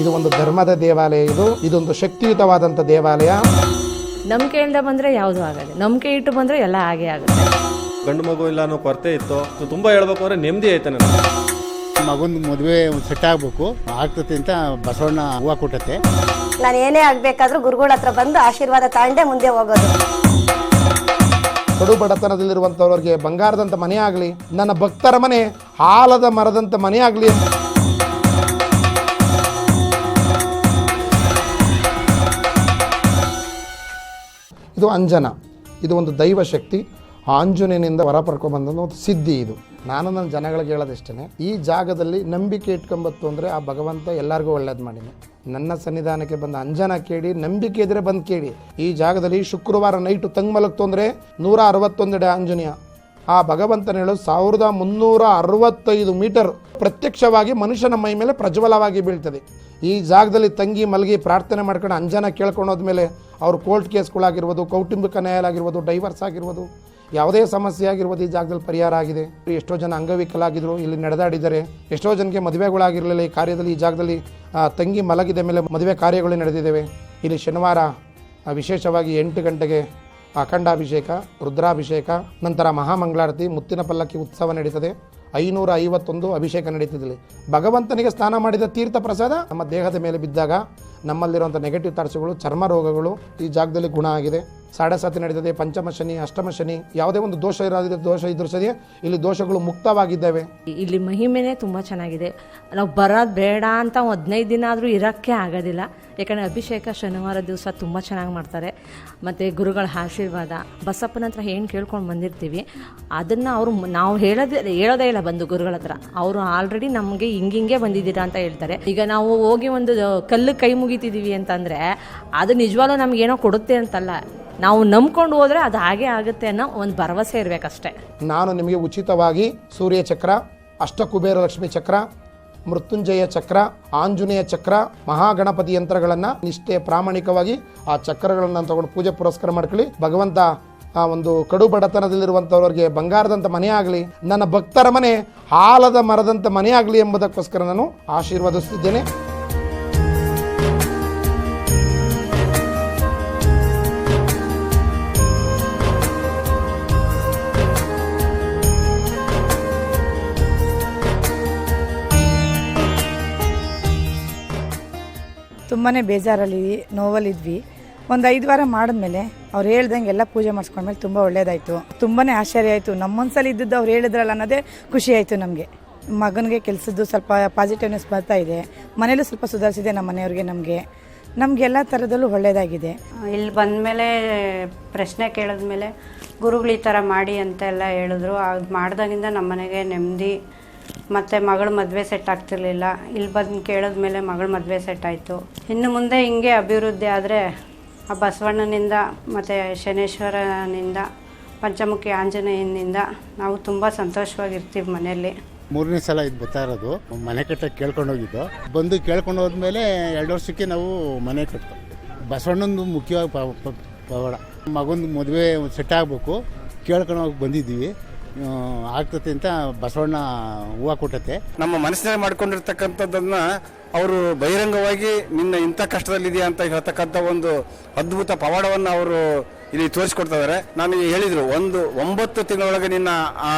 ಇದು ಒಂದು ಧರ್ಮದ ದೇವಾಲಯ ಇದು. ಇದೊಂದು ಶಕ್ತಿಯುತವಾದಂಥ ದೇವಾಲಯ. ನಂಬಿಕೆ ಇಲ್ಲದೆ ಬಂದರೆ ಯಾವುದೂ ಆಗಲ್ಲ. ನಂಬಿಕೆ ಇಟ್ಟು ಬಂದರೆ ಎಲ್ಲ ಹಾಗೆ ಆಗುತ್ತೆ. ಗಂಡು ಮಗು ಇಲ್ಲ ಅನ್ನೋ ಕೊರತೆ ಇತ್ತು. ಸೊ ತುಂಬ ಹೇಳ್ಬೇಕು ಅಂದರೆ ನೆಮ್ಮದಿ ಐತೆ ನನಗೆ. ಮಗನ ಮದುವೆ ಸೆಟ್ ಆಗಬೇಕು. ಆಗ್ತತಿ ಅಂತ ಬಸವಣ್ಣ ಹೂವು ಕೊಟ್ಟತೆ. ನಾನು ಏನೇ ಆಗ್ಬೇಕಾದ್ರೂ ಗುರುಗಳ ಹತ್ರ ಬಂದು ಆಶೀರ್ವಾದ ತಾಂಡೆ ಮುಂದೆ ಹೋಗೋದು. ಕಡು ಬಡತನದಲ್ಲಿರುವಂಥವ್ರಿಗೆ ಬಂಗಾರದಂಥ ಮನೆ ಆಗಲಿ ನನ್ನ ಭಕ್ತರ ಮನೆ ಹಾಲದ ಮರದಂಥ ಮನೆ ಆಗಲಿ ಇದು ಅಂಜನ. ಇದು ಒಂದು ದೈವ ಶಕ್ತಿ. ಆಂಜನೇಯನಿಂದ ಹೊರ ಪಡ್ಕೊಂಡ್ಬಂದ ಒಂದು ಸಿದ್ಧಿ ಇದು. ನಾನು ನನ್ನ ಜನಗಳಿಗೆ ಹೇಳೋದಿಷ್ಟೇ ಈ ಜಾಗದಲ್ಲಿ ನಂಬಿಕೆ ಇಟ್ಕೊಂಬತ್ತು ಅಂದರೆ ಆ ಭಗವಂತ ಎಲ್ಲರಿಗೂ ಒಳ್ಳೇದು ಮಾಡಿದೆ. ನನ್ನ ಸನ್ನಿಧಾನಕ್ಕೆ ಬಂದ ಅಂಜನ ಕೇಳಿ, ನಂಬಿಕೆ ಇದ್ರೆ ಬಂದು ಕೇಳಿ. ಈ ಜಾಗದಲ್ಲಿ ಶುಕ್ರವಾರ ನೈಟು ತಂಗ್ ತೊಂದರೆ ನೂರ ಅರವತ್ತೊಂದೆಡೆ ಆಂಜನೇಯ ಆ ಭಗವಂತನ ಹೇಳು ಸಾವಿರದ ಮುನ್ನೂರ ಅರವತ್ತೈದು ಮೀಟರ್ ಪ್ರತ್ಯಕ್ಷವಾಗಿ ಮನುಷ್ಯನ ಮೈ ಮೇಲೆ ಪ್ರಜ್ವಲವಾಗಿ ಬೀಳ್ತದೆ. ಈ ಜಾಗದಲ್ಲಿ ತಂಗಿ ಮಲಗಿ ಪ್ರಾರ್ಥನೆ ಮಾಡ್ಕೊಂಡು ಅಂಜನ ಕೇಳ್ಕೊಂಡು ಹೋದ್ಮೇಲೆ ಅವ್ರ ಕೋರ್ಟ್ ಕೇಸ್ಗಳಾಗಿರ್ಬೋದು ಕೌಟುಂಬಿಕ ನ್ಯಾಯಾಲಯ ಆಗಿರ್ಬೋದು ಡೈವರ್ಸ್ ಆಗಿರ್ಬೋದು, ಯಾವುದೇ ಸಮಸ್ಯೆ ಆಗಿರ್ಬೋದು ಈ ಜಾಗದಲ್ಲಿ ಪರಿಹಾರ ಆಗಿದೆ. ಎಷ್ಟೋ ಜನ ಅಂಗವಿಕಲಾಗಿದ್ರು, ಇಲ್ಲಿ ನಡೆದಾಡಿದ್ದಾರೆ. ಎಷ್ಟೋ ಜನಕ್ಕೆ ಮದುವೆಗಳಾಗಿರಲಿಲ್ಲ. ಈ ಕಾರ್ಯದಲ್ಲಿ, ಈ ಜಾಗದಲ್ಲಿ ತಂಗಿ ಮಲಗಿದ ಮೇಲೆ ಮದುವೆ ಕಾರ್ಯಗಳು ನಡೆದಿದ್ದಾವೆ. ಇಲ್ಲಿ ಶನಿವಾರ ವಿಶೇಷವಾಗಿ ಎಂಟು ಗಂಟೆಗೆ ಅಖಂಡಾಭಿಷೇಕ, ರುದ್ರಾಭಿಷೇಕ, ನಂತರ ಮಹಾಮಂಗಳಾರತಿ, ಮುತ್ತಿನ ಪಲ್ಲಕ್ಕಿ ಉತ್ಸವ ನಡೀತದೆ ಐನೂರ ಐವತ್ತೊಂದು ಅಭಿಷೇಕ ನಡೀತಿದ್ದಲ್ಲಿ. ಭಗವಂತನಿಗೆ ಸ್ನಾನ ಮಾಡಿದ ತೀರ್ಥ ಪ್ರಸಾದ ನಮ್ಮ ದೇಹದ ಮೇಲೆ ಬಿದ್ದಾಗ ನಮ್ಮಲ್ಲಿರುವಂಥ ನೆಗೆಟಿವ್ ತಾರ್ಸುಗಳು ಚರ್ಮ ರೋಗಗಳು ಈ ಜಾಗದಲ್ಲಿ ಗುಣ ಆಗಿದೆ. ಸಾಡೆ ಸಾತಿ ನಡೀತದೆ, ಪಂಚಮ ಶನಿ, ಅಷ್ಟಮ ಶನಿ, ಯಾವುದೇ ಒಂದು ದೋಷ ಇರೋದ್ರೆ ದೋಷ ಇದ್ರೂ ಸರಿ, ಇಲ್ಲಿ ದೋಷಗಳು ಮುಕ್ತವಾಗಿದ್ದಾವೆ. ಇಲ್ಲಿ ಮಹಿಮೆನೇ ತುಂಬ ಚೆನ್ನಾಗಿದೆ. ನಾವು ಬರೋದು ಬೇಡ ಅಂತ ಹದಿನೈದು ದಿನ ಆದರೂ ಇರೋಕ್ಕೆ ಆಗೋದಿಲ್ಲ. ಯಾಕಂದರೆ ಅಭಿಷೇಕ ಶನಿವಾರ ದಿವಸ ತುಂಬ ಚೆನ್ನಾಗಿ ಮಾಡ್ತಾರೆ. ಮತ್ತು ಗುರುಗಳ ಆಶೀರ್ವಾದ. ಬಸಪ್ಪನ ಹತ್ರ ಏನು ಕೇಳ್ಕೊಂಡು ಬಂದಿರ್ತೀವಿ, ಅದನ್ನು ಅವರು ನಾವು ಹೇಳೋದೇ ಹೇಳೋದೇ ಇಲ್ಲ ಬಂದು ಗುರುಗಳ ಹತ್ರ. ಅವರು ಆಲ್ರೆಡಿ ನಮಗೆ ಹಿಂಗಿಂಗೆ ಬಂದಿದ್ದೀರಾ ಅಂತ ಹೇಳ್ತಾರೆ. ಈಗ ನಾವು ಹೋಗಿ ಒಂದು ಕಲ್ಲು ಕೈ ಮುಗಿತಿದ್ದೀವಿ ಅಂತಂದರೆ, ಅದು ನಿಜವಾಗ್ಲೂ ನಮಗೇನೋ ಕೊಡುತ್ತೆ ಅಂತಲ್ಲ. ನಾವು ನಂಬ್ಕೊಂಡು ಹೋದ್ರೆ ಅದು ಹಾಗೆ ಆಗುತ್ತೆ ಅನ್ನೋ ಒಂದು ಭರವಸೆ ಇರಬೇಕಷ್ಟೇ. ನಾನು ನಿಮಗೆ ಉಚಿತವಾಗಿ ಸೂರ್ಯ ಚಕ್ರ, ಅಷ್ಟಕುಬೇರ ಲಕ್ಷ್ಮಿ ಚಕ್ರ, ಮೃತ್ಯುಂಜಯ ಚಕ್ರ, ಆಂಜನೇಯ ಚಕ್ರ, ಮಹಾಗಣಪತಿ ಯಂತ್ರಗಳನ್ನು ನಿಷ್ಠೆ ಪ್ರಾಮಾಣಿಕವಾಗಿ ಆ ಚಕ್ರಗಳನ್ನು ತಗೊಂಡು ಪೂಜೆ ಪುರಸ್ಕಾರ ಮಾಡ್ಕೊಳ್ಳಿ. ಭಗವಂತ ಆ ಒಂದು ಕಡು ಬಡತನದಲ್ಲಿರುವಂಥವ್ರಿಗೆ ಬಂಗಾರದಂಥ ಮನೆ ಆಗಲಿ, ನನ್ನ ಭಕ್ತರ ಮನೆ, ಹಾಲದ ಮರದಂಥ ಮನೆ ಆಗಲಿ ಎಂಬುದಕ್ಕೋಸ್ಕರ ನಾನು ಆಶೀರ್ವದಿಸುತ್ತಿದ್ದೇನೆ ತುಂಬಾ ಬೇಜಾರಲ್ಲಿ ನೋವಲ್ಲಿದ್ವಿ. ಒಂದು ಐದು ವಾರ ಮಾಡಿದ್ಮೇಲೆ ಅವ್ರು ಹೇಳ್ದಂಗೆ ಎಲ್ಲ ಪೂಜೆ ಮಾಡಿಸ್ಕೊಂಡ್ಮೇಲೆ ತುಂಬ ಒಳ್ಳೇದಾಯಿತು. ತುಂಬಾ ಆಶ್ಚರ್ಯ ಆಯಿತು ನಮ್ಮ ಒಂದ್ಸಲ ಇದ್ದದ್ದು ಅವ್ರು ಹೇಳಿದ್ರಲ್ಲ ಅನ್ನೋದೇ ಖುಷಿ ಆಯಿತು ನಮಗೆ. ಮಗನಿಗೆ ಕೆಲಸದ್ದು ಸ್ವಲ್ಪ ಪಾಸಿಟಿವ್ನೆಸ್ ಬರ್ತಾ ಇದೆ. ಮನೇಲೂ ಸ್ವಲ್ಪ ಸುಧಾರಿಸಿದೆ ನಮ್ಮ ಮನೆಯವ್ರಿಗೆ ನಮಗೆ. ನಮಗೆಲ್ಲ ಥರದಲ್ಲೂ ಒಳ್ಳೆಯದಾಗಿದೆ ಇಲ್ಲಿ ಬಂದಮೇಲೆ ಪ್ರಶ್ನೆ ಕೇಳಿದ್ಮೇಲೆ, ಗುರುಗಳು ಈ ಥರ ಮಾಡಿ ಅಂತೆಲ್ಲ ಹೇಳಿದ್ರು. ಅದು ಮಾಡ್ದಾಗಿಂದ ನಮ್ಮ ಮನೆಗೆ ನೆಮ್ಮದಿ ಮತ್ತು ಮಗಳ ಮದುವೆ ಸೆಟ್ ಆಗ್ತಿರ್ಲಿಲ್ಲ. ಇಲ್ಲಿ ಬಂದು ಕೇಳಿದ್ಮೇಲೆ ಮಗಳ ಮದುವೆ ಸೆಟ್ ಆಯಿತು. ಇನ್ನು ಮುಂದೆ ಹಿಂಗೆ ಅಭಿವೃದ್ಧಿ ಆದರೆ ಆ ಬಸವಣ್ಣನಿಂದ ಮತ್ತು ಶನೇಶ್ವರನಿಂದ, ಪಂಚಮುಖಿ ಆಂಜನೇಯನಿಂದ ನಾವು ತುಂಬ ಸಂತೋಷವಾಗಿರ್ತೀವಿ ಮನೆಯಲ್ಲಿ. ಮೂರನೇ ಸಲ ಇದು ಬರ್ತಾ ಇರೋದು. ಮನೆ ಕಟ್ಟಕ್ಕೆ ಕೇಳ್ಕೊಂಡು ಹೋಗಿದ್ದು. ಬಂದು ಕೇಳ್ಕೊಂಡು ಹೋದ್ಮೇಲೆ ಎರಡು ವರ್ಷಕ್ಕೆ ನಾವು ಮನೆ ಕಟ್ತು ಬಸವಣ್ಣಂದು ಮುಖ್ಯವಾಗಿ ಪವಾಡ. ಮಗನ ಮದುವೆ ಸೆಟ್ ಆಗಬೇಕು. ಕೇಳ್ಕೊಂಡು ಹೋಗಿ ಬಂದಿದ್ದೀವಿ. ಆಗ್ತತೆ ಅಂತ ಬಸವಣ್ಣ ಹೂವ ಕೊಟ್ಟತೆ. ನಮ್ಮ ಮನಸ್ಸಿನಲ್ಲಿ ಮಾಡ್ಕೊಂಡಿರ್ತಕ್ಕಂಥದ್ದನ್ನ ಅವರು ಬಹಿರಂಗವಾಗಿ ನಿನ್ನ ಇಂಥ ಕಷ್ಟದಲ್ಲಿದೆಯಾ ಅಂತ ಹೇಳ್ತಕ್ಕಂಥ ಒಂದು ಅದ್ಭುತ ಪವಾಡವನ್ನು ಅವರು ಇಲ್ಲಿ ತೋರಿಸ್ಕೊಡ್ತಾ ಇದ್ದಾರೆ ನಾನು ಹೇಳಿದ್ರು ಒಂದು ಒಂಬತ್ತು ತಿಂಗಳೊಳಗೆ ನಿನ್ನ ಆ,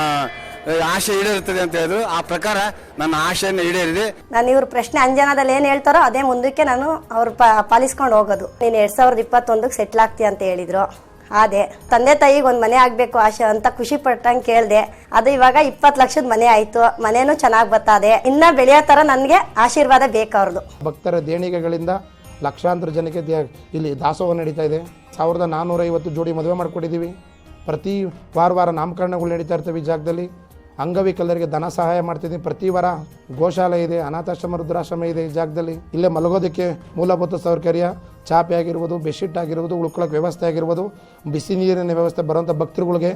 ಆಶೆ ಈಡೇರುತ್ತದೆ ಅಂತ ಹೇಳಿದ್ರು. ಆ ಪ್ರಕಾರ ನನ್ನ ಆಶೆಯನ್ನು ಈಡೇರಿದೆ. ನಾನು ಇವ್ರ ಪ್ರಶ್ನೆ ಅಂಜನಾದಲ್ಲಿ ಏನು ಹೇಳ್ತಾರೋ ಅದೇ ಮುಂದಕ್ಕೆ ನಾನು ಅವ್ರು ಪಾಲಿಸ್ಕೊಂಡು ಹೋಗೋದು. ನೀನು ಎರಡು ಸಾವಿರದ ಇಪ್ಪತ್ತೊಂದಕ್ಕೆ ಸೆಟ್ಲ್ ಆಗ್ತೀಯ ಅಂತ ಹೇಳಿದ್ರು. ಅದೇ ತಂದೆ ತಾಯಿಗೆ ಒಂದು ಮನೆ ಆಗಬೇಕು ಆಶೆ ಅಂತ ಖುಷಿ ಪಟ್ಟಂಗೆ ಕೇಳಿದೆ. ಅದು ಇವಾಗ ಇಪ್ಪತ್ತು ಲಕ್ಷದ ಮನೆ ಆಯಿತು. ಮನೇನು ಚೆನ್ನಾಗಿ ಬರ್ತದೆ ಇನ್ನ ಬೆಳೆಯೋ ಥರ ನನಗೆ ಆಶೀರ್ವಾದ ಬೇಕು ಭಕ್ತರ ದೇಣಿಗೆಗಳಿಂದ ಲಕ್ಷಾಂತರ ಜನಕ್ಕೆ ಇಲ್ಲಿ ದಾಸೋಹ ನಡೀತಾ ಇದೆ. ಸಾವಿರದ ನಾನ್ನೂರೈವತ್ತು ಜೋಡಿ ಮದುವೆ ಮಾಡಿಕೊಟ್ಟಿದ್ದೀವಿ ಪ್ರತಿ ವಾರ ವಾರ ನಾಮಕರಣಗಳು ನಡೀತಾ ಇರ್ತವೆ ಈ ಜಾಗದಲ್ಲಿ. ಅಂಗವಿಕಲರಿಗೆ ಧನ ಸಹಾಯ ಮಾಡ್ತಿದ್ದೀನಿ. ಪ್ರತಿ ವಾರ ಗೋಶಾಲೆ ಇದೆ, ಅನಾಥಾಶ್ರಮ, ವೃದ್ಧಾಶ್ರಮ ಇದೆ ಈ ಜಾಗದಲ್ಲಿ. ಇಲ್ಲೇ ಮಲಗೋದಕ್ಕೆ ಮೂಲಭೂತ ಸೌಕರ್ಯ, ಚಾಪೆ ಆಗಿರ್ಬೋದು, ಬೆಡ್ಶೀಟ್ ಆಗಿರ್ಬೋದು ಉಳ್ಕೊಳ್ಳೋಕೆ ವ್ಯವಸ್ಥೆ ಆಗಿರ್ಬೋದು, ಬಿಸಿ ನೀರಿನ ವ್ಯವಸ್ಥೆ ಬರುವಂಥ ಭಕ್ತರುಗಳಿಗೆ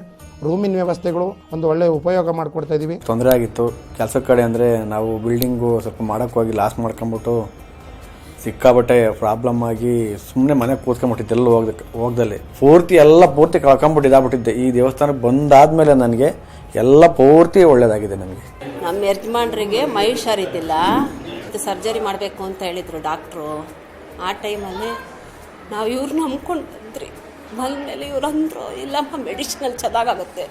ರೂಮಿನ ವ್ಯವಸ್ಥೆಗಳು ಒಂದು ಒಳ್ಳೆಯ ಉಪಯೋಗ ಮಾಡಿಕೊಡ್ತಾ ಇದ್ದೀವಿ ತೊಂದರೆ ಆಗಿತ್ತು. ಕೆಲಸದ ಕಡೆ ಅಂದರೆ ನಾವು ಬಿಲ್ಡಿಂಗು ಸ್ವಲ್ಪ ಮಾಡೋಕ್ಕೋಗಿ ಲಾಸ್ ಮಾಡ್ಕೊಂಬಿಟ್ಟು ಸಿಕ್ಕಾಬಟ್ಟೆ ಪ್ರಾಬ್ಲಮ್ ಆಗಿ ಸುಮ್ಮನೆ ಮನೆ ಕೂತ್ಕೊಂಡ್ಬಿಟ್ಟಿದ್ದೆ ಎಲ್ಲ ಹೋಗ್ದಕ್ಕೆ ಹೋಗ್ದಲ್ಲಿ. ಪೂರ್ತಿ ಎಲ್ಲ ಪೂರ್ತಿ ಕಳ್ಕೊಂಬಿಟ್ಟಿದ್ದಾಗ್ಬಿಟ್ಟಿದ್ದೆ ಈ ದೇವಸ್ಥಾನಕ್ಕೆ ಬಂದಾದ್ಮೇಲೆ ನನಗೆ ಎಲ್ಲ ಪೂರ್ತಿ ಒಳ್ಳೇದಾಗಿದೆ ನನಗೆ. ನಮ್ಮ ಯಜಮಾನ್ರಿಗೆ ಮೈ ಹುಷಾರಿದ್ದಿಲ್ಲ ಸರ್ಜರಿ ಮಾಡಬೇಕು ಅಂತ ಹೇಳಿದರು ಡಾಕ್ಟ್ರು. ಆ ಟೈಮಲ್ಲಿ ನಾವು ಇವ್ರು ನಂಬ್ಕೊಂಡು ಬಂದ್ರಿ ಬಂದಮೇಲೆ ಇವ್ರು ಅಂದರು ಇಲ್ಲಮ್ಮ ಮೆಡಿಸಿನಲ್ಲಿ ಚೆನ್ನಾಗಾಗುತ್ತೆ.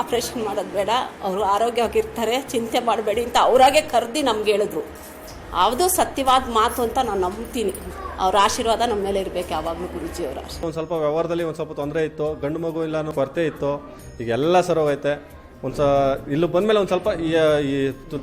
ಆಪ್ರೇಷನ್ ಮಾಡೋದು ಬೇಡ, ಅವರು ಆರೋಗ್ಯವಾಗಿರ್ತಾರೆ, ಚಿಂತೆ ಮಾಡಬೇಡಿ ಅಂತ ಅವರಾಗೆ ಕರೆದು ನಮ್ಗೆ ಹೇಳಿದ್ರು. ಯಾವುದೋ ಸತ್ಯವಾದ ಮಾತು ಅಂತ ನಾನು ನಂಬ್ತೀನಿ. ಅವ್ರ ಆಶೀರ್ವಾದ ನಮ್ಮ ಮೇಲೆ ಇರಬೇಕು ಯಾವಾಗಲೂ ಗುರುಜಿಯವರ ಒಂದು ಸ್ವಲ್ಪ ವ್ಯವಹಾರದಲ್ಲಿ ಒಂದು ಸ್ವಲ್ಪ ತೊಂದರೆ ಇತ್ತು, ಗಂಡು ಮಗು ಇಲ್ಲ ಕೊರತೆ ಇತ್ತು ಈಗೆಲ್ಲ ಎಲ್ಲ ಸರ್ ಹೋಗೈತೆ. ಒಂದು ಸ ಇಲ್ಲಿ ಬಂದಮೇಲೆ ಒಂದು ಸ್ವಲ್ಪ ಈ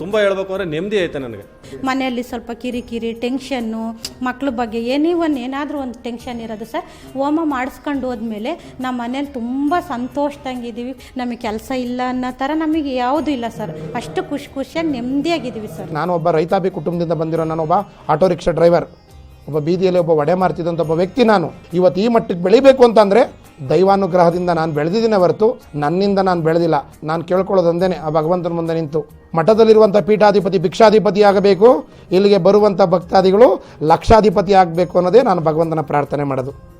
ತುಂಬ ಹೇಳ್ಬೇಕು ಅಂದರೆ ನೆಮ್ಮದಿ ಐತೆ ನನಗೆ. ಮನೆಯಲ್ಲಿ ಸ್ವಲ್ಪ ಕಿರಿಕಿರಿ ಟೆನ್ಷನ್ನು ಮಕ್ಳ ಬಗ್ಗೆ ಏನೇ ಒಂದು ಏನಾದರೂ ಒಂದು ಟೆನ್ಷನ್ ಇರೋದು ಸರ್ ಹೋಮ ಮಾಡಿಸ್ಕೊಂಡು ಹೋದ್ಮೇಲೆ ನಮ್ಮ ಮನೇಲಿ ತುಂಬ ಸಂತೋಷದಂಗಿದ್ದೀವಿ. ನಮಗೆ ಕೆಲಸ ಇಲ್ಲ ಅನ್ನೋ ಥರ ನಮಗೆ ಯಾವುದೂ ಇಲ್ಲ ಸರ್. ಅಷ್ಟು ಖುಷಿ ಖುಷಿಯಾಗಿ ನೆಮ್ಮದಿಯಾಗಿದ್ದೀವಿ ಸರ್. ನಾನು ಒಬ್ಬ ರೈತಾಪಿ ಕುಟುಂಬದಿಂದ ಬಂದಿರೋ ನಾನು ಒಬ್ಬ ಆಟೋ ರಿಕ್ಷಾ ಡ್ರೈವರ್ ಒಬ್ಬ ಬೀದಿಯಲ್ಲಿ ಒಬ್ಬ ಒಡೆ ಮಾರ್ತಿದ್ದಂಥ ಒಬ್ಬ ವ್ಯಕ್ತಿ ನಾನು. ಇವತ್ತು ಈ ಮಟ್ಟಕ್ಕೆ ಬೆಳಿಬೇಕು ಅಂತಂದರೆ ದೈವಾನುಗ್ರಹದಿಂದ ನಾನು ಬೆಳೆದಿದ್ದೀನಿ ಹೊರತು ನನ್ನಿಂದ ನಾನು ಬೆಳೆದಿಲ್ಲ. ನಾನು ಕೇಳ್ಕೊಳ್ಳೋದೊಂದೇನೆ ಆ ಭಗವಂತನ ಮುಂದೆ ನಿಂತು. ಮಠದಲ್ಲಿರುವಂಥ ಪೀಠಾಧಿಪತಿ, ಭಿಕ್ಷಾಧಿಪತಿ ಆಗಬೇಕು. ಇಲ್ಲಿಗೆ ಬರುವಂಥ ಭಕ್ತಾದಿಗಳು ಲಕ್ಷಾಧಿಪತಿ ಆಗಬೇಕು ಅನ್ನೋದೇ ನಾನು ಭಗವಂತನ ಪ್ರಾರ್ಥನೆ ಮಾಡೋದು.